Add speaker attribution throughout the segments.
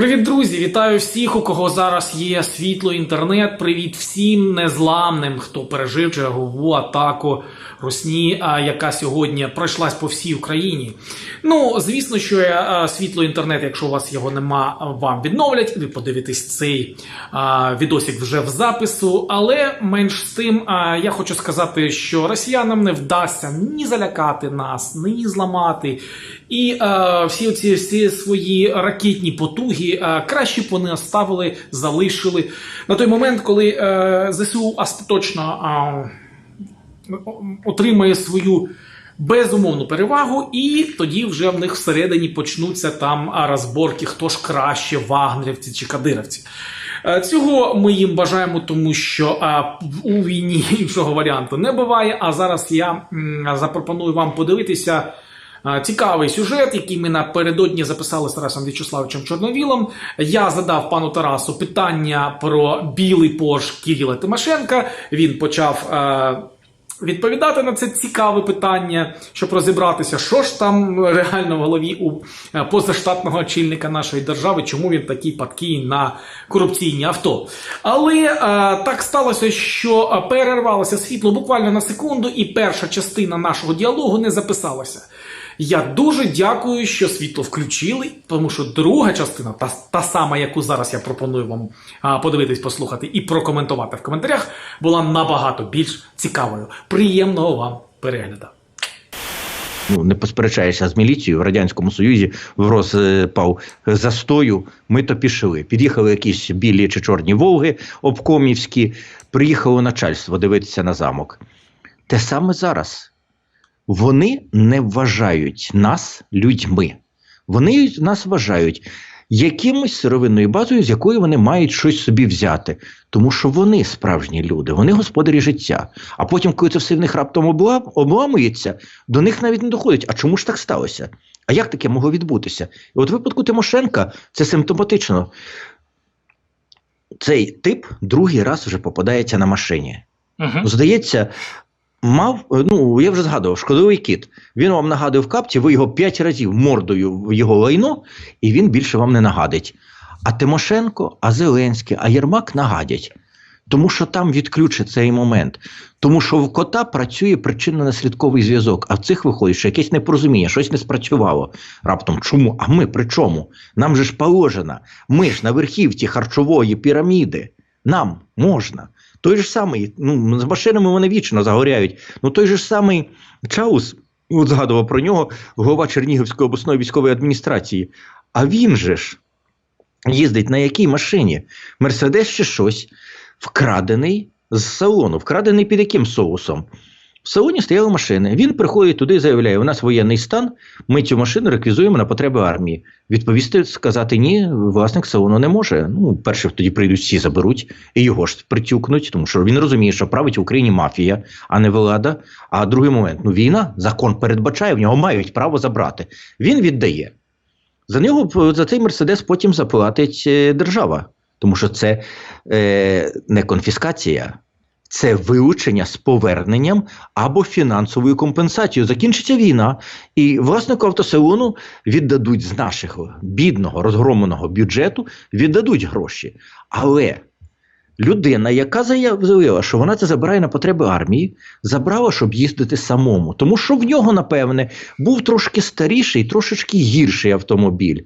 Speaker 1: Привіт, друзі! Вітаю всіх, у кого зараз є світло, інтернет. Привіт всім незламним, хто пережив чергову атаку Русні, яка сьогодні пройшлась по всій Україні. Ну, звісно, що е, світло, інтернет, якщо у вас його нема, вам відновлять. Ви подивитесь цей відосик вже в запису. Але менш з тим, я хочу сказати, що росіянам не вдасться ні залякати нас, ні зламати. І е, всі ці всі свої ракетні потуги е, краще б вони оставили, залишили на той момент, коли е, ЗСУ остаточно е, отримає свою безумовну перевагу, і тоді вже в них всередині почнуться там розборки, хто ж краще, вагнерівці чи кадировці. Е, Цього ми їм бажаємо, тому що а, у війні іншого варіанту не буває. А зараз я м, запропоную вам подивитися. Цікавий сюжет, який ми напередодні записали з Тарасом В'ячеславовичем Чорновілом. Я задав пану Тарасу питання про білий Порш Кирила Тимошенка. Він почав е, відповідати на це цікаве питання, щоб розібратися, що ж там реально в голові у е, позаштатного очільника нашої держави, чому він такий падкий на корупційні авто. Але е, так сталося, що перервалося світло буквально на секунду, і перша частина нашого діалогу не записалася. Я дуже дякую, що світло включили, тому що друга частина, та, та сама, яку зараз я пропоную вам а, подивитись, послухати і прокоментувати в коментарях, була набагато більш цікавою. Приємного вам перегляду.
Speaker 2: ну, не посперечаєшся з міліцією в Радянському Союзі в розпав застою. Ми то пішли. Під'їхали якісь білі чи чорні Волги обкомівські, приїхало начальство дивитися на замок. Те саме зараз. Вони не вважають нас людьми. Вони нас вважають якимось сировинною базою, з якої вони мають щось собі взяти. Тому що вони справжні люди, вони господарі життя. А потім, коли це все в них раптом обламується, до них навіть не доходить. А чому ж так сталося? А як таке могло відбутися? І от в випадку Тимошенка це симптоматично. Цей тип другий раз вже попадається на машині.
Speaker 1: Угу.
Speaker 2: Здається, мав, ну я вже згадував, шкодовий кіт. Він вам нагадує в капці, ви його п'ять разів мордою в його лайно, і він більше вам не нагадить. А Тимошенко, а Зеленський, а Єрмак нагадять. Тому що там відключить цей момент. Тому що в кота працює причинно-наслідковий зв'язок, а в цих виходить, що якесь непорозуміння, щось не спрацювало. Раптом чому? А ми при чому? Нам же ж положено. Ми ж на верхівці харчової піраміди. Нам можна. Той же самий, ну, з машинами вони вічно загоряють. Ну той же самий Чаус, от згадував про нього, голова Чернігівської обласної військової адміністрації. А він же ж їздить на якій машині? Мерседес чи щось, вкрадений з салону, вкрадений під яким соусом? В салоні стояли машини. Він приходить туди і заявляє: у нас воєнний стан, ми цю машину реквізуємо на потреби армії. Відповісти, сказати ні, власник салону не може. Ну, перше тоді прийдуть всі заберуть і його ж притюкнуть, тому що він розуміє, що править в Україні мафія, а не влада. А другий момент ну війна, закон передбачає, в нього мають право забрати. Він віддає. За нього за цей мерседес потім заплатить е, держава, тому що це е, не конфіскація. Це вилучення з поверненням або фінансовою компенсацією. Закінчиться війна, і власнику автосалону віддадуть з нашого бідного розгромленого бюджету, віддадуть гроші. Але людина, яка заявила, що вона це забирає на потреби армії, забрала, щоб їздити самому. Тому що в нього, напевне, був трошки старіший, трошечки гірший автомобіль.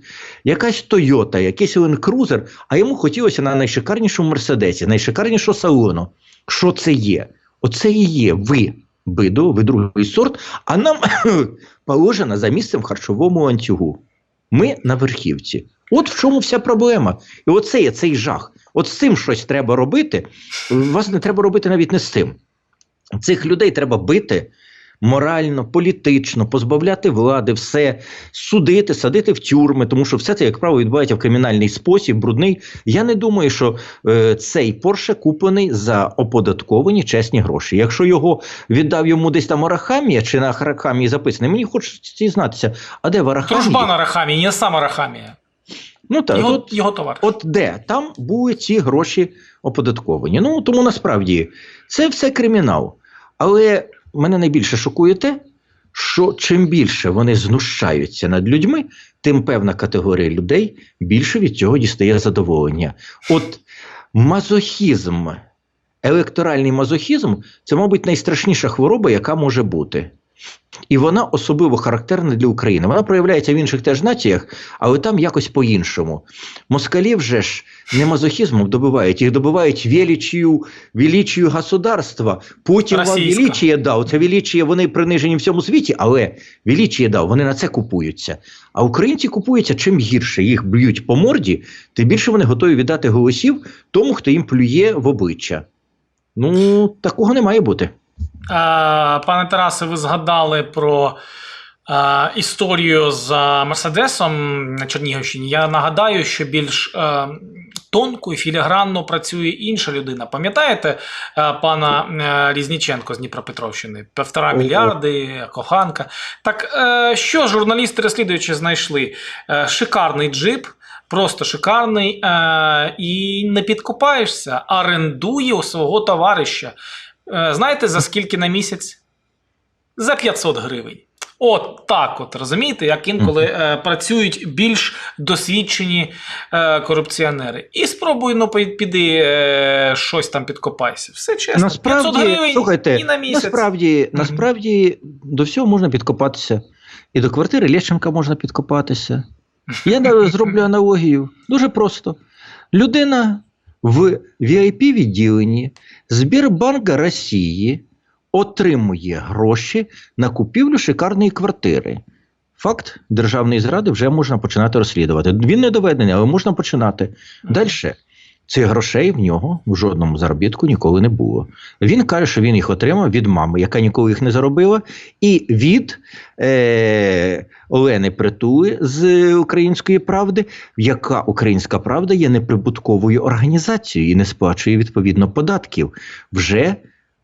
Speaker 2: Якась Тойота, якийсь Land Cruiser, а йому хотілося на найшикарнішому Мерседесі, найшикарнішого салону. Що це є? Оце і є ви, бидо, ви другий сорт, а нам положено за місцем в харчовому ланцюгу. Ми на верхівці. От в чому вся проблема. І оце є цей жах. От з цим щось треба робити. Вас не треба робити навіть не з цим. Цих людей треба бити морально, політично, позбавляти влади, все судити, садити в тюрми, тому що все це, як правило, відбувається в кримінальний спосіб, брудний. Я не думаю, що е, цей Порше куплений за оподатковані чесні гроші. Якщо його віддав йому десь там Арахамія чи на Арахамії записаний, мені хочеться дізнатися, а де в Арахамії?
Speaker 1: Дружба на Рахамі, не сама Рахамія.
Speaker 2: Ну так,
Speaker 1: Його,
Speaker 2: от,
Speaker 1: його товар.
Speaker 2: От де там були ці гроші оподатковані. Ну тому насправді це все кримінал. Але мене найбільше шокує те, що чим більше вони знущаються над людьми, тим певна категорія людей більше від цього дістає задоволення. От мазохізм, електоральний мазохізм це, мабуть, найстрашніша хвороба, яка може бути. І вона особливо характерна для України. Вона проявляється в інших теж націях, але там якось по-іншому. Москалі вже ж не мазохізмом добивають, їх добивають величію, величію государства. Путін вам величіє дав. Це величіє, вони принижені в всьому світі, але величіє дав, вони на це купуються. А українці купуються чим гірше їх б'ють по морді, тим більше вони готові віддати голосів тому, хто їм плює в обличчя. Ну, такого не має бути.
Speaker 1: Е, Пане Тарасе, ви згадали про е, історію з Мерседесом на Чернігівщині. Я нагадаю, що більш е, тонко і філігранно працює інша людина. Пам'ятаєте пана Різніченко з Дніпропетровщини? Півтора мільярди, коханка. Так що журналісти розслідуючи знайшли? Шикарний джип. Просто шикарний е, і не підкопаєшся, орендує у свого товариша. Е, знаєте, за скільки на місяць? За 500 гривень. От так, от розумієте, як інколи е, працюють більш досвідчені е, корупціонери. І спробуй, ну, піди е, щось там підкопайся. Все чесно. 500 гривень
Speaker 2: слухайте,
Speaker 1: і на місяць.
Speaker 2: насправді, насправді до всього можна підкопатися. І до квартири Лещенка можна підкопатися. Я зроблю аналогію. Дуже просто. Людина в VIP-відділенні Збірбанка Росії отримує гроші на купівлю шикарної квартири. Факт державної зради вже можна починати розслідувати. Він не доведений, але можна починати. Далі. Цих грошей в нього в жодному заробітку ніколи не було. Він каже, що він їх отримав від мами, яка ніколи їх не заробила, і від е, Олени Притули з Української правди, яка Українська Правда є неприбутковою організацією і не сплачує відповідно податків. Вже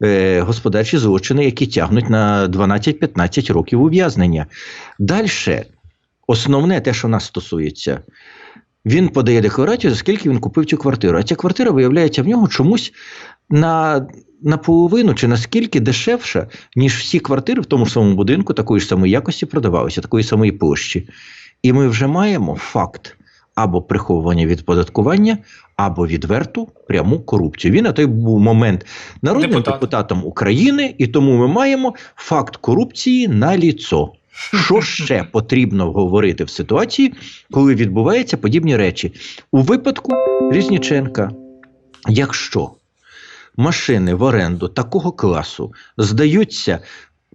Speaker 2: е, господарчі злочини, які тягнуть на 12-15 років ув'язнення. Далі, основне те, що нас стосується. Він подає декларацію, за скільки він купив цю квартиру. А ця квартира виявляється в нього чомусь на, на половину чи наскільки дешевша, ніж всі квартири в тому ж самому будинку такої ж самої якості продавалися, такої самої площі. І ми вже маємо факт або приховування від податкування, або відверту пряму корупцію. Він на той був момент народним
Speaker 1: Депутат.
Speaker 2: депутатом України, і тому ми маємо факт корупції на ліцо. Що ще потрібно говорити в ситуації, коли відбуваються подібні речі? У випадку Різніченка, якщо машини в оренду такого класу здаються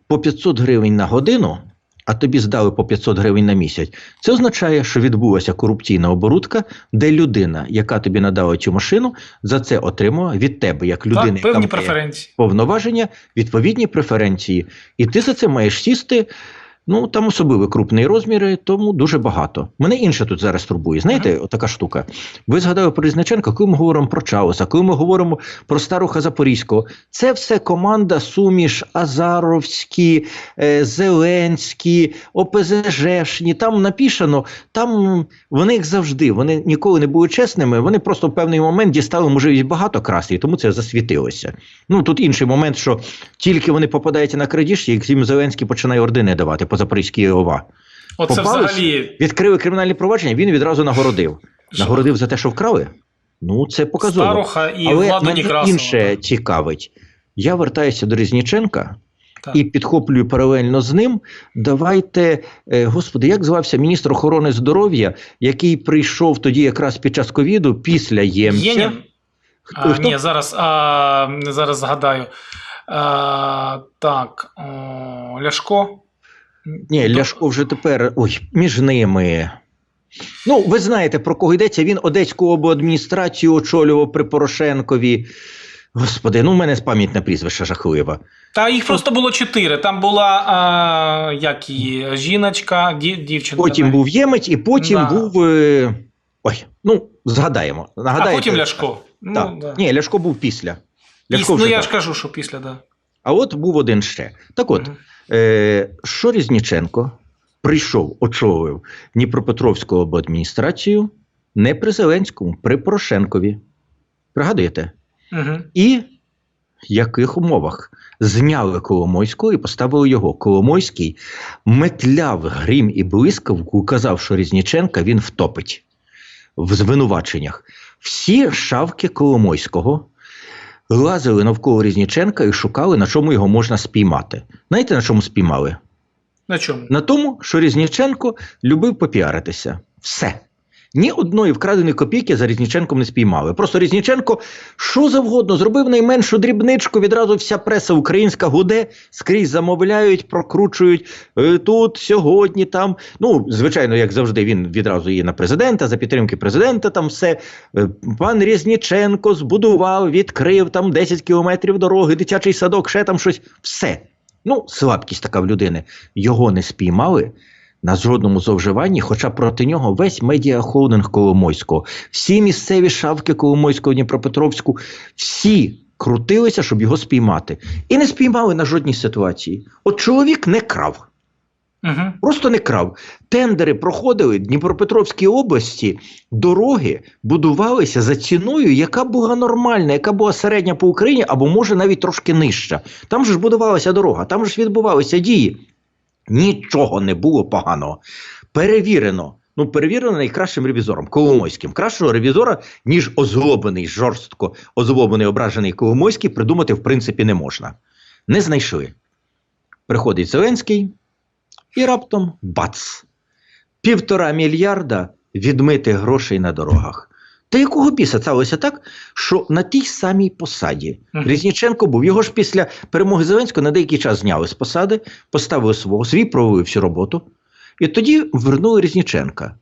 Speaker 2: по 500 гривень на годину, а тобі здали по 500 гривень на місяць, це означає, що відбулася корупційна оборудка, де людина, яка тобі надала цю машину, за це отримала від тебе, як людина,
Speaker 1: так,
Speaker 2: яка має повноваження, відповідні преференції. І ти за це маєш сісти. Ну, там особливі крупні розміри, тому дуже багато. Мене інше тут зараз турбує. Знаєте, отака штука. Ви згадали про Різниченка, коли ми говоримо про Чауса, коли ми говоримо про Старуха Запорізького. Це все команда суміш, Азаровські, е, Зеленські, ОПЗЖшні. Там написано, там вони їх завжди, вони ніколи не були чесними, вони просто в певний момент дістали можливість багато красти, і тому це засвітилося. Ну тут інший момент, що тільки вони попадаються на крадіжці, як їм Зеленський починає ордени давати по Запорізькій ОВА.
Speaker 1: Оце
Speaker 2: попались?
Speaker 1: взагалі.
Speaker 2: Відкрили кримінальні провадження, він відразу нагородив. Нагородив за те, що вкрали? Ну, це показово.
Speaker 1: Старуха і
Speaker 2: Але
Speaker 1: владу
Speaker 2: мене
Speaker 1: Некрасова.
Speaker 2: інше цікавить. Я вертаюся до Різніченка
Speaker 1: Так.
Speaker 2: і підхоплюю паралельно з ним. Давайте, е, господи, як звався міністр охорони здоров'я, який прийшов тоді якраз під час ковіду після Ємця.
Speaker 1: Єнін? А,
Speaker 2: Хто?
Speaker 1: ні, зараз, а, зараз згадаю. А, так, о, Ляшко.
Speaker 2: Ні,
Speaker 1: До-
Speaker 2: Ляшко вже тепер ой, між ними. Ну, ви знаєте, про кого йдеться. Він Одеську обладміністрацію очолював при Порошенкові. Господи, ну в мене пам'ять на прізвище жахлива.
Speaker 1: Та їх просто було чотири. Там була а, як її, жіночка, дів, дівчинка.
Speaker 2: Потім був Ємець, і потім
Speaker 1: Да.
Speaker 2: був. Е... Ой, ну, згадаємо.
Speaker 1: а потім Ляшко.
Speaker 2: Так.
Speaker 1: Ну, да.
Speaker 2: Ні, Ляшко був після.
Speaker 1: Піс- ну я
Speaker 2: так.
Speaker 1: ж кажу, що після, да.
Speaker 2: А от був один ще. Так от,
Speaker 1: Мгм.
Speaker 2: Е, що Різніченко прийшов, очолив Дніпропетровську обладміністрацію не при Зеленському, при Порошенкові. Пригадуєте?
Speaker 1: Мгм.
Speaker 2: І яких умовах зняли Коломойського і поставили його. Коломойський метляв грім і блискавку, казав, що Різніченка він втопить в звинуваченнях. Всі шавки Коломойського лазили навколо Різніченка і шукали, на чому його можна спіймати. Знаєте, на чому спіймали?
Speaker 1: На чому?
Speaker 2: На тому, що Різніченко любив попіаритися. Все. Ні одної вкраденої копійки за Різніченком не спіймали. Просто Різніченко що завгодно зробив найменшу дрібничку. Відразу вся преса українська гуде, скрізь замовляють, прокручують е, тут, сьогодні, там. Ну, звичайно, як завжди, він відразу є на президента, за підтримки президента. Там все. Е, Пан Різніченко збудував, відкрив там 10 кілометрів дороги, дитячий садок, ще там щось. Все. Ну, слабкість така в людини. Його не спіймали на жодному зловживанні, хоча проти нього весь медіахолдинг Коломойського, всі місцеві шавки Коломойського Дніпропетровську, всі крутилися, щоб його спіймати. І не спіймали на жодній ситуації. От чоловік не крав.
Speaker 1: Угу.
Speaker 2: Просто не крав. Тендери проходили в Дніпропетровській області, дороги будувалися за ціною, яка була нормальна, яка була середня по Україні, або може навіть трошки нижча. Там же ж будувалася дорога, там же ж відбувалися дії. Нічого не було поганого. Перевірено. Ну, перевірено найкращим ревізором Коломойським. Кращого ревізора, ніж озлоблений, жорстко озлоблений, ображений Коломойський, придумати в принципі не можна. Не знайшли. Приходить Зеленський, і раптом бац! Півтора мільярда відмитих грошей на дорогах. Та якого біса сталося так, що на тій самій посаді. Різніченко був. Його ж після перемоги Зеленського на деякий час зняли з посади, поставили свого, свій провели всю роботу. І тоді вернули Різніченка.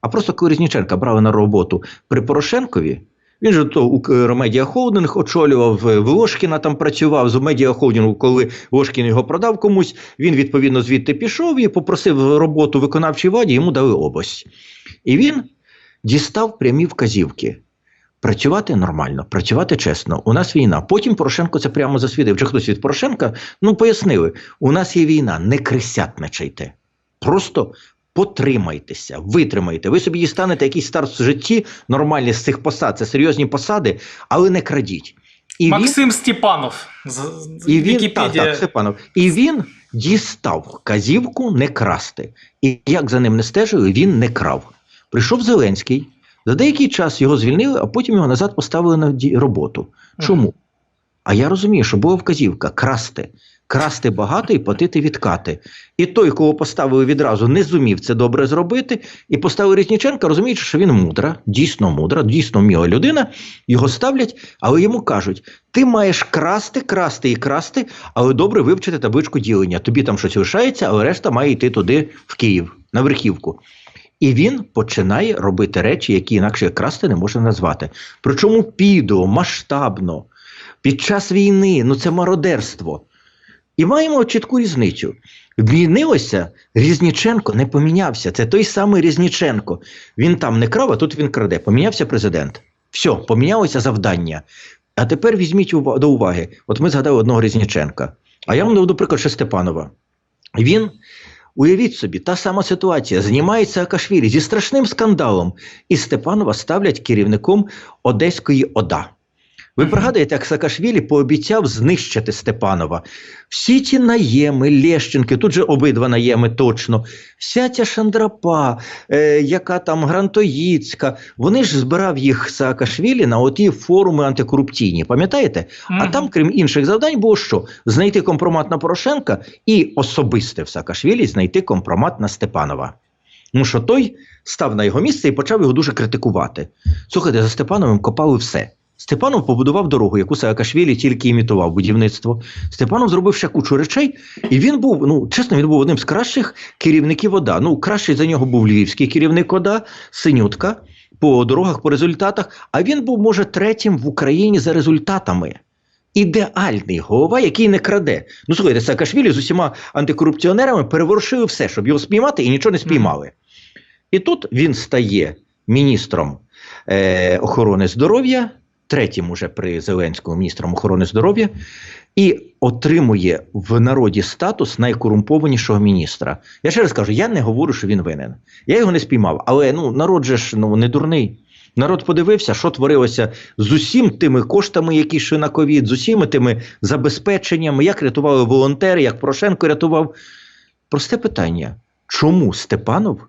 Speaker 2: А просто коли Різніченка брали на роботу при Порошенкові, він же то у е, медіахолдинг очолював, е, Волошкіна там працював з медіахолдингу, коли Волошкін його продав комусь. Він відповідно звідти пішов і попросив роботу виконавчій владі, йому дали область. І він дістав прямі вказівки. Працювати нормально, працювати чесно. У нас війна. Потім Порошенко це прямо засвідив. Чи хтось від Порошенка? Ну пояснили: у нас є війна, не крисятничайте. Просто потримайтеся, витримайте. Ви собі дістанете якийсь старт в житті, нормальні з цих посад, це серйозні посади, але не крадіть. І він,
Speaker 1: Максим Степанов. З, з
Speaker 2: і він, так, так, Степанов. І він дістав вказівку не красти. І як за ним не стежили, він не крав. Прийшов Зеленський, за деякий час його звільнили, а потім його назад поставили на роботу. Чому? А я розумію, що була вказівка красти. Красти багато і платити відкати. І той, кого поставили відразу, не зумів це добре зробити, і поставили Різніченка, розуміючи, що він мудра, дійсно мудра, дійсно вміла людина. Його ставлять, але йому кажуть: ти маєш красти, красти і красти, але добре вивчити табличку ділення. Тобі там щось лишається, але решта має йти туди, в Київ, на верхівку. І він починає робити речі, які інакше красти не можна назвати. Причому підо, масштабно, під час війни, ну це мародерство. І маємо чітку різницю. Змінилося, Різніченко не помінявся. Це той самий Різніченко. Він там не крав, а тут він краде. Помінявся президент. Все, помінялося завдання. А тепер візьміть до уваги: от ми згадали одного Різніченка. А я вам наведу приклад ще Степанова. Він, уявіть собі, та сама ситуація. Знімається Акашвілі зі страшним скандалом, і Степанова ставлять керівником Одеської ОДА. Ви пригадуєте, як Саакашвілі пообіцяв знищити Степанова. Всі ті наєми, Лєщенки, тут же обидва наєми точно, вся ця шандрапа, е, яка там Грантоїцька, вони ж збирав їх Саакашвілі на оті форуми антикорупційні, пам'ятаєте? А там, крім інших завдань, було що? Знайти компромат на Порошенка і особисте в Саакашвілі знайти компромат на Степанова. Тому що той став на його місце і почав його дуже критикувати. Слухайте, за Степановим копали все. Степанов побудував дорогу, яку Саакашвілі тільки імітував будівництво. Степанов зробив ще кучу речей, і він був, ну чесно, він був одним з кращих керівників ОДА. Ну, кращий за нього був львівський керівник ОДА, Синютка, по дорогах, по результатах. А він був, може, третім в Україні за результатами. Ідеальний голова, який не краде. Ну, слухайте, Саакашвілі з усіма антикорупціонерами переворушили все, щоб його спіймати, і нічого не спіймали. І тут він стає міністром е, охорони здоров'я, третім уже при Зеленському міністром охорони здоров'я, і отримує в народі статус найкорумпованішого міністра. Я ще раз кажу, я не говорю, що він винен. Я його не спіймав, але ну, народ же ж ну, не дурний. Народ подивився, що творилося з усім тими коштами, які йшли на ковід, з усіми тими забезпеченнями, як рятували волонтери, як Порошенко рятував. Просте питання: чому Степанов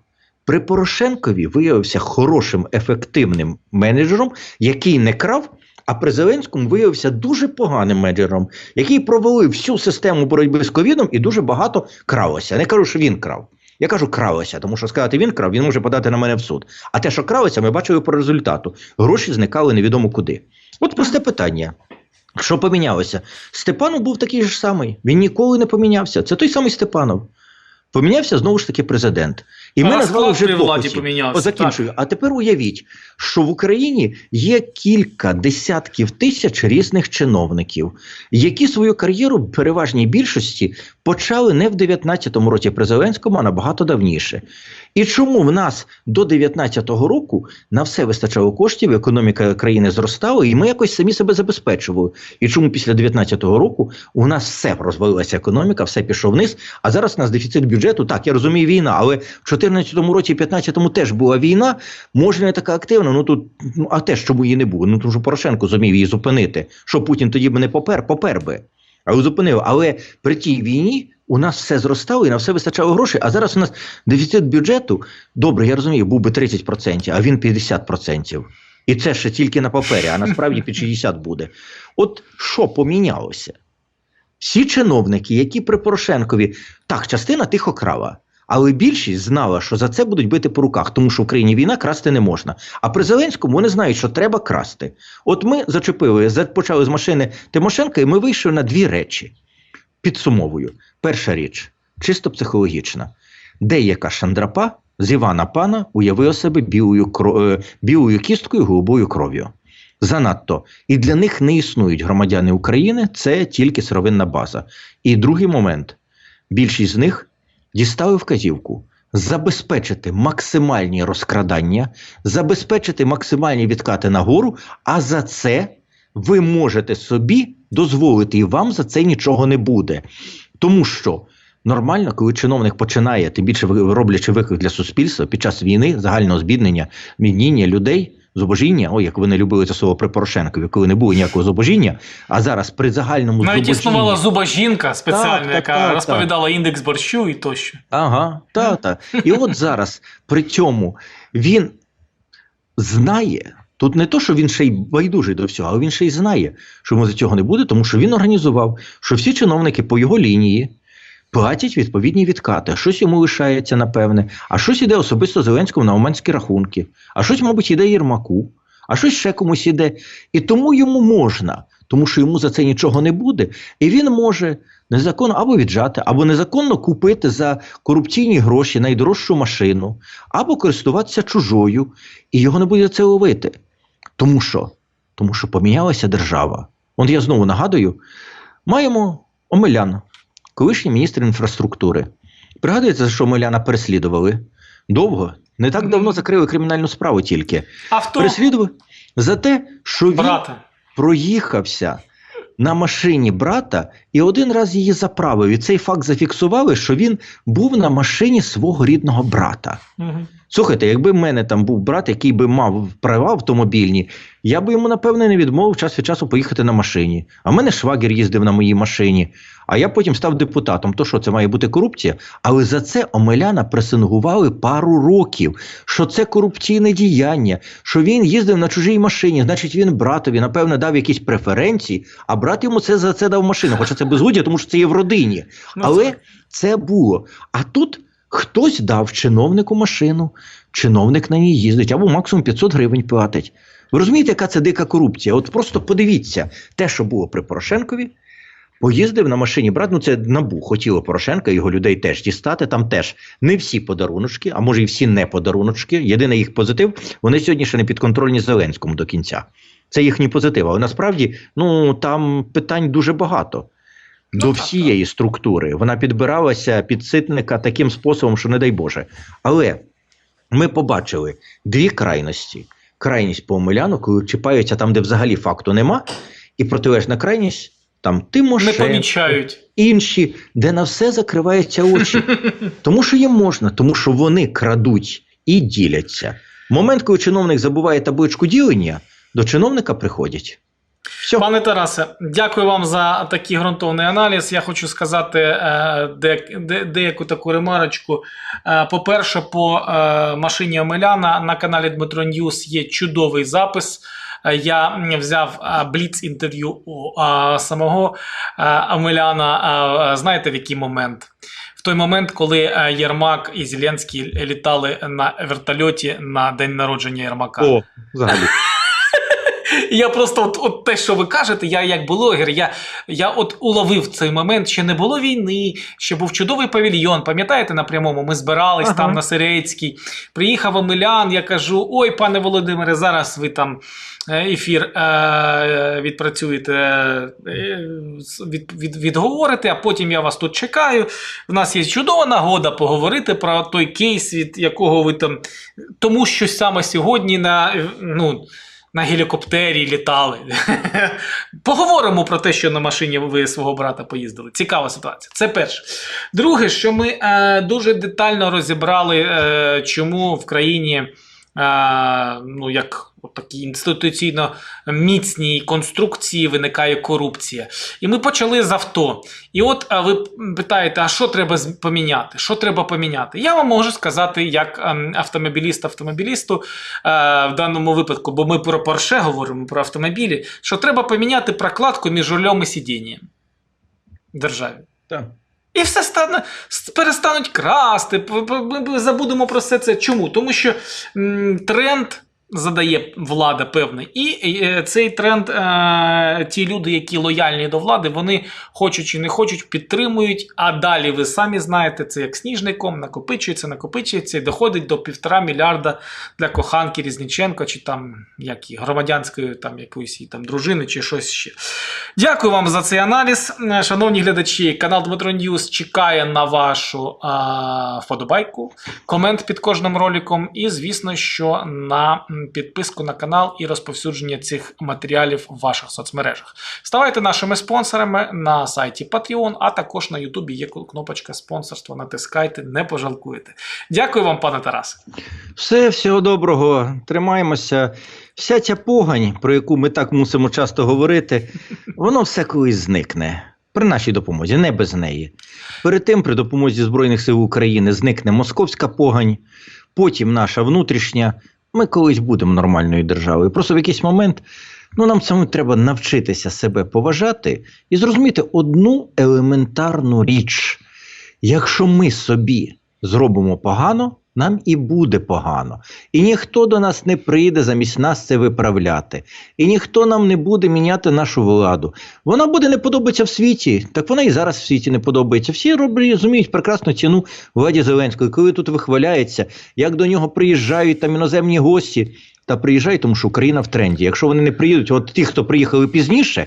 Speaker 2: при Порошенкові виявився хорошим, ефективним менеджером, який не крав, а при Зеленському виявився дуже поганим менеджером, який провалив всю систему боротьби з ковідом і дуже багато кралося. Не кажу, що він крав. Я кажу, кралося, тому що сказати він крав, він може подати на мене в суд. А те, що кралося, ми бачили по результату. Гроші зникали невідомо куди. От просте питання. Що помінялося? Степанов був такий ж самий. Він ніколи не помінявся. Це той самий Степанов. Помінявся знову ж таки президент. І ми назвали вже О, закінчую. А тепер уявіть, що в Україні є кілька десятків тисяч різних чиновників, які свою кар'єру в переважній більшості почали не в 19-му році при Зеленському, а набагато давніше. І чому в нас до 19-го року на все вистачало коштів, економіка країни зростала, і ми якось самі себе забезпечували. І чому після 19-го року у нас все розвалилася економіка, все пішло вниз, а зараз у нас дефіцит бюджету. Так, я розумію, війна, але в 14-му році, 15-му теж була війна, може не така активна. Ну тут ну а теж чому її не було? Ну тому що Порошенко зумів її зупинити. Що Путін тоді б не попер, попер би. Але зупинив. Але при тій війні у нас все зростало і на все вистачало грошей. А зараз у нас дефіцит бюджету. Добре, я розумію, був би 30%, а він 50%. І це ще тільки на папері, а насправді під 60 буде. От що помінялося? Всі чиновники, які при Порошенкові, так, частина тихо крала. Але більшість знала, що за це будуть бити по руках, тому що в Україні війна красти не можна. А при Зеленському вони знають, що треба красти. От ми зачепили, почали з машини Тимошенка, і ми вийшли на дві речі. Підсумовую. Перша річ чисто психологічна. Деяка шандрапа з Івана Пана уявила себе білою, е, білою кісткою, голубою кров'ю. Занадто. І для них не існують громадяни України, це тільки сировинна база. І другий момент: більшість з них дістали вказівку забезпечити максимальні розкрадання, забезпечити максимальні відкати нагору, а за це ви можете собі дозволити, і вам за це нічого не буде. Тому що нормально, коли чиновник починає, тим більше роблячи виклик для суспільства під час війни, загального збіднення, мідніння людей. Зубожіння, ой, як ви не любили це слово при Порошенкові, коли не було ніякого зубожіння, а зараз при загальному
Speaker 1: Навіть
Speaker 2: зубожінні...
Speaker 1: існувала зуба жінка спеціальна,
Speaker 2: Так, так,
Speaker 1: яка
Speaker 2: так,
Speaker 1: розповідала індекс борщу і тощо.
Speaker 2: Ага, та, та. І от зараз при цьому він знає. Тут не то, що він ще й байдужий до всього, але він ще й знає, що йому за цього не буде, тому що він організував, що всі чиновники по його лінії платять відповідні відкати. Щось йому лишається, напевне, а щось іде особисто Зеленському на оманські рахунки, а щось, мабуть, іде Єрмаку, а щось ще комусь іде. І тому йому можна, тому що йому за це нічого не буде. І він може незаконно або віджати, або незаконно купити за корупційні гроші найдорожчу машину, або користуватися чужою, і його не буде це ловити. Тому що? Тому що помінялася держава. От я знову нагадую: маємо Омелян, колишній міністр інфраструктури. Пригадується, що Омеляна переслідували? Довго. Не так давно закрили кримінальну справу тільки.
Speaker 1: Авто
Speaker 2: Переслідували за те, що він
Speaker 1: брата.
Speaker 2: проїхався на машині брата і один раз її заправив. І цей факт зафіксували, що він був на машині свого рідного брата.
Speaker 1: Мгм.
Speaker 2: Слухайте, якби в мене там був брат, який би мав права автомобільні, я би йому, напевне, не відмовив час від часу поїхати на машині. А в мене швагер їздив на моїй машині, а я потім став депутатом. То що, це має бути корупція? Але за це Омеляна пресингували пару років, що це корупційне діяння, що він їздив на чужій машині, значить він братові, напевне, дав якісь преференції, а брат йому це за це дав машину. Хоча це безгодя, тому що це є в родині.
Speaker 1: Ну,
Speaker 2: Але це було. А тут хтось дав чиновнику машину, чиновник на ній їздить, або максимум 500 гривень платить. Ви розумієте, яка це дика корупція? От просто подивіться, те, що було при Порошенкові, поїздив на машині брат, ну це набу, хотіло Порошенка, його людей теж дістати. Там теж не всі подаруночки, а може і всі не подаруночки. Єдиний їх позитив, вони сьогодні ще не підконтрольні Зеленському до кінця. Це їхній позитив. Але насправді ну там питань дуже багато. До
Speaker 1: Ну,
Speaker 2: всієї структури вона підбиралася під ситника таким способом, що не дай Боже. Але ми побачили дві крайності: крайність по Омеляну, коли чіпаються там, де взагалі факту нема, і протилежна крайність там
Speaker 1: Не
Speaker 2: Тимошенко,
Speaker 1: помічають.
Speaker 2: інші, де на все закриваються очі. Тому що їм можна, тому що вони крадуть і діляться. Момент, коли чиновник забуває табличку ділення, до чиновника приходять. Все.
Speaker 1: Пане Тарасе, дякую вам за такий ґрунтовний аналіз. Я хочу сказати е, де, де, деяку таку ремарочку. Е, По-перше, по е, машині Омеляна на каналі Дмитро Ньюс є чудовий запис. Я взяв бліц інтерв'ю у е, самого е, Омеляна. Е, Знаєте, в який момент? В той момент, коли Єрмак і Зеленський літали на вертольоті на день народження Єрмака.
Speaker 2: О, взагалі.
Speaker 1: Я просто от, от те, що ви кажете, я як блогер, я, я от уловив цей момент, ще не було війни, ще був чудовий павільйон. Пам'ятаєте, на прямому ми збирались
Speaker 2: Ага.
Speaker 1: там на Сирецькій. Приїхав Омелян, я кажу: ой, пане Володимире, зараз ви там е, ефір е, відпрацюєте, е, від, від, відговорите, а потім я вас тут чекаю. В нас є чудова нагода поговорити про той кейс, від якого ви там. Тому що саме сьогодні на. ну, на гелікоптері літали. Поговоримо про те, що на машині ви свого брата поїздили. Цікава ситуація. Це перше. Друге, що ми е, дуже детально розібрали, е, чому в країні. Е, Ну, як такі інституційно міцній конструкції виникає корупція. І ми почали з авто. І от ви питаєте, а що треба поміняти? Що треба поміняти? Я вам можу сказати, як ем, автомобіліст автомобілісту е, в даному випадку, бо ми про Порше говоримо про автомобілі, що треба поміняти прокладку між рулем і сидінням державі.
Speaker 2: Так.
Speaker 1: І все стане, перестануть красти. ми забудемо про все це. Чому? Тому що м, тренд задає влада певний. І е, цей тренд, е, ті люди, які лояльні до влади, вони хочуть чи не хочуть, підтримують. А далі ви самі знаєте, це як сніжником накопичується, накопичується і доходить до півтора мільярда для коханки Різниченко, чи там як і громадянської там якоїсь там дружини, чи щось ще. Дякую вам за цей аналіз. Е, Шановні глядачі, канал Дмитро Ньюс чекає на вашу а, вподобайку, комент під кожним роликом, і, звісно, що на підписку на канал і розповсюдження цих матеріалів в ваших соцмережах. Ставайте нашими спонсорами на сайті Patreon, а також на Ютубі є кнопочка спонсорства. Натискайте, не пожалкуєте. Дякую вам, пане Тарасе.
Speaker 2: Все, всього доброго. Тримаємося. Вся ця погань, про яку ми так мусимо часто говорити, воно все колись зникне. При нашій допомозі, не без неї. Перед тим, при допомозі Збройних сил України, зникне московська погань, потім наша внутрішня. Ми колись будемо нормальною державою. Просто в якийсь момент ну, нам саме треба навчитися себе поважати і зрозуміти одну елементарну річ. Якщо ми собі зробимо погано, нам і буде погано. І ніхто до нас не прийде замість нас це виправляти. І ніхто нам не буде міняти нашу владу. Вона буде не подобатися в світі, так вона і зараз в світі не подобається. Всі розуміють прекрасну ціну владі Зеленської, коли тут вихваляється, як до нього приїжджають там іноземні гості. Та приїжджають, тому що Україна в тренді. Якщо вони не приїдуть, от ті, хто приїхали пізніше,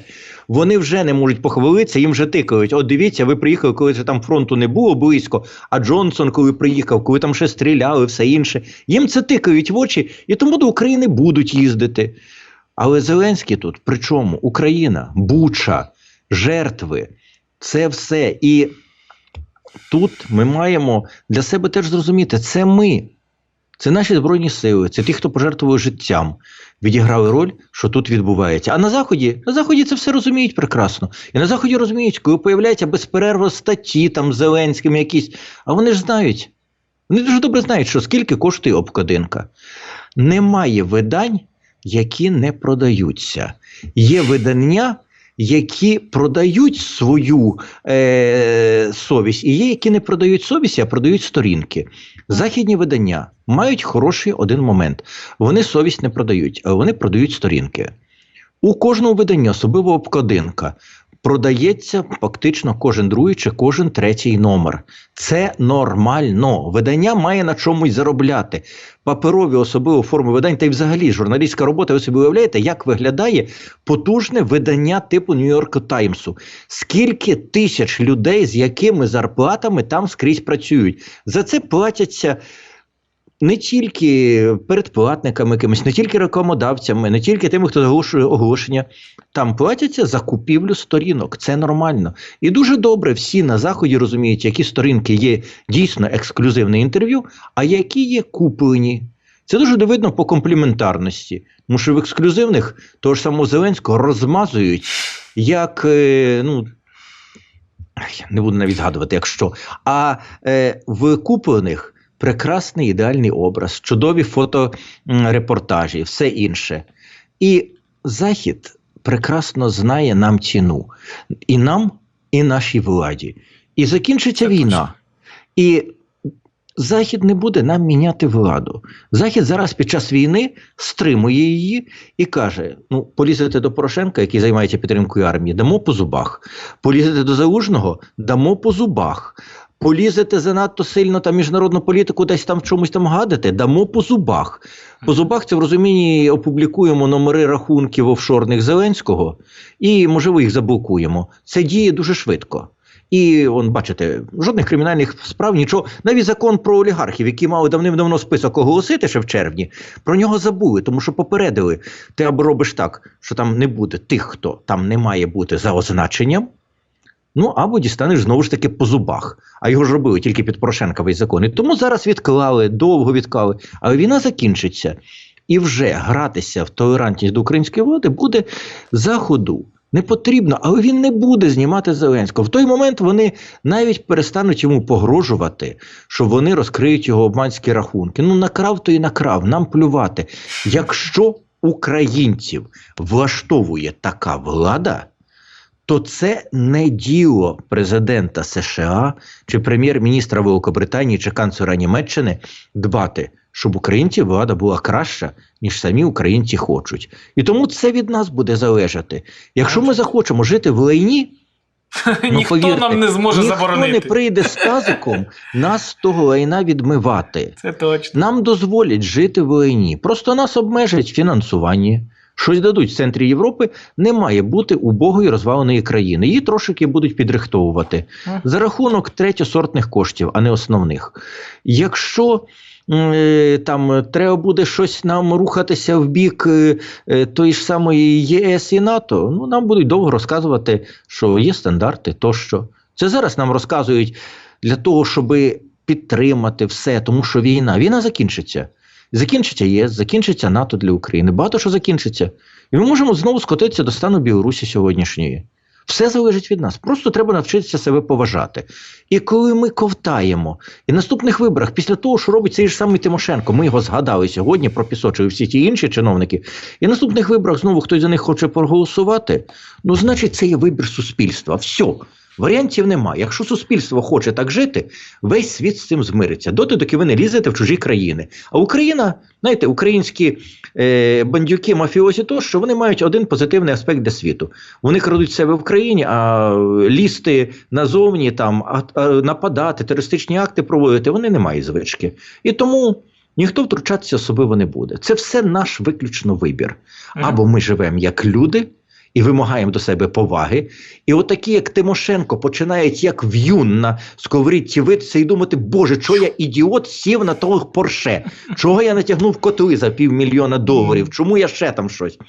Speaker 2: вони вже не можуть похвалитися, їм вже тикають. От дивіться, ви приїхали, коли вже там фронту не було близько. А Джонсон, коли приїхав, коли там ще стріляли, все інше. Їм це тикають в очі, і тому до України будуть їздити. Але Зеленський тут, при чому? Україна, Буча, жертви, це все. І тут ми маємо для себе теж зрозуміти, це ми. Це наші збройні сили, це ті, хто пожертвував життям, відіграли роль, що тут відбувається. А на заході, на заході це все розуміють прекрасно. І на заході розуміють, коли появляються безперервно статті там Зеленським якісь. А вони ж знають. Вони дуже добре знають, що скільки коштує обкладинка. Немає видань, які не продаються. Є видання, які продають свою е, совість, і є, які не продають совість, а продають сторінки. Західні видання мають хороший один момент. Вони совість не продають, а вони продають сторінки. У кожному виданні, особливо обкладинка, продається фактично кожен другий чи кожен третій номер. Це нормально. Видання має на чомусь заробляти. Паперові, особливо форми видань, та й взагалі журналістська робота. Ви собі уявляєте, як виглядає потужне видання типу Нью-Йорк Таймсу. Скільки тисяч людей, з якими зарплатами там скрізь працюють. За це платяться не тільки передплатниками якимись, не тільки рекламодавцями, не тільки тими, хто оголошує оголошення. Там платяться за купівлю сторінок. Це нормально. І дуже добре всі на заході розуміють, які сторінки є дійсно ексклюзивне інтерв'ю, а які є куплені. Це дуже видно по компліментарності. Тому що в ексклюзивних того ж самого Зеленського розмазують як. Е, ну, не буду навіть згадувати, якщо. А е, в куплених прекрасний ідеальний образ, чудові фоторепортажі, все інше. І Захід прекрасно знає нам ціну. І нам, і нашій владі. І закінчиться
Speaker 1: Це
Speaker 2: війна. І Захід не буде нам міняти владу. Захід зараз під час війни стримує її і каже: ну, полізете до Порошенка, який займається підтримкою армії, дамо по зубах. Полізете до Залужного, дамо по зубах. Полізете занадто сильно там міжнародну політику, десь там в чомусь там гадите, дамо по зубах. По зубах це в розумінні опублікуємо номери рахунків офшорних Зеленського і, можливо, їх заблокуємо. Це діє дуже швидко. І он, бачите, жодних кримінальних справ, нічого. Навіть закон про олігархів, які мали давним-давно список оголосити ще в червні, про нього забули, тому що попередили. Ти або робиш так, що там не буде тих, хто там не має бути за означенням. Ну або дістанеш знову ж таки по зубах. А його ж робили тільки під Порошенка весь закон. І тому зараз відклали, довго відклали. Але війна закінчиться. І вже гратися в толерантність до української влади буде заходу. Не потрібно, але він не буде знімати Зеленського. В той момент вони навіть перестануть йому погрожувати, що вони розкриють його обманські рахунки. Ну, накрав то і накрав, нам плювати. Якщо українців влаштовує така влада, то це не діло президента США чи прем'єр-міністра Великобританії чи канцлера Німеччини дбати, щоб українців влада була краща, ніж самі українці хочуть. І тому це від нас буде залежати. Якщо ми захочемо жити в лайні, ну,
Speaker 1: Ніхто
Speaker 2: повірте,
Speaker 1: нам не зможе
Speaker 2: ніхто
Speaker 1: заборонити.
Speaker 2: не прийде з тазиком нас з того лайна відмивати.
Speaker 1: Це точно.
Speaker 2: Нам дозволять жити в лайні. Просто нас обмежать в фінансуванні. Щось дадуть в центрі Європи, не має бути убогої розваленої країни. Її трошки будуть підрихтовувати за рахунок третьосортних коштів, а не основних. Якщо е, там треба буде щось нам рухатися в бік е, е, тої ж самої ЄС і НАТО, ну нам будуть довго розказувати, що є стандарти тощо. Це зараз нам розказують для того, щоб підтримати все, тому що війна. Війна закінчиться. Закінчиться ЄС, закінчиться НАТО для України. Багато що закінчиться. І ми можемо знову скотитися до стану Білорусі сьогоднішньої. Все залежить від нас. Просто треба навчитися себе поважати. І коли ми ковтаємо, і наступних виборах, після того, що робить цей ж самий Тимошенко, ми його згадали сьогодні про Пісочу всі ті інші чиновники, і наступних виборах знову хтось за них хоче проголосувати, ну, значить, це є вибір суспільства. Все. Варіантів немає. Якщо суспільство хоче так жити, весь світ з цим змириться. Доти, доки ви не лізете в чужі країни. А Україна, знаєте, українські е, бандюки, мафіозі, то що вони мають один позитивний аспект для світу. Вони крадуть себе в країні, а лізти назовні, там, а, а, нападати, терористичні акти проводити, вони не мають звички. І тому ніхто втручатися особливо не буде. Це все наш виключно вибір. Або ми живемо як люди. І вимагаємо до себе поваги. І отакі, як Тимошенко, починають як в'юн на сковорідці витися і думати, Боже, чого я ідіот сів на того порше? Чого я натягнув котли за півмільйона доларів? Чому я ще там щось?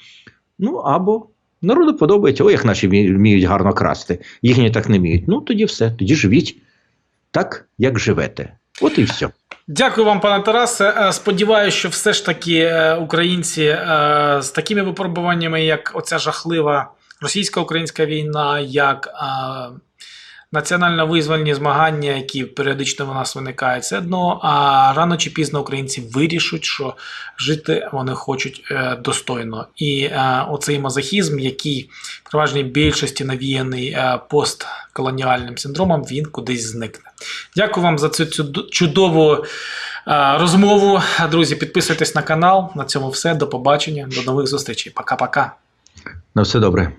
Speaker 2: Ну, або народу подобається, о, як наші вміють гарно красти. Їхні так не вміють. Ну, тоді все, тоді живіть так, як живете. От і все.
Speaker 1: Дякую вам, пане Тарасе. Е, Сподіваюся, що все ж таки е, українці е, з такими випробуваннями, як оця жахлива російсько-українська війна, як е, національно-визвольні змагання, які періодично в нас виникають, все одно а рано чи пізно українці вирішать, що жити вони хочуть достойно. І оцей мазохізм, який в переважній більшості навіяний постколоніальним синдромом, він кудись зникне. Дякую вам за цю чудову розмову. Друзі, підписуйтесь на канал. На цьому все. До побачення, до нових зустрічей. Пока-пока.
Speaker 2: На все добре.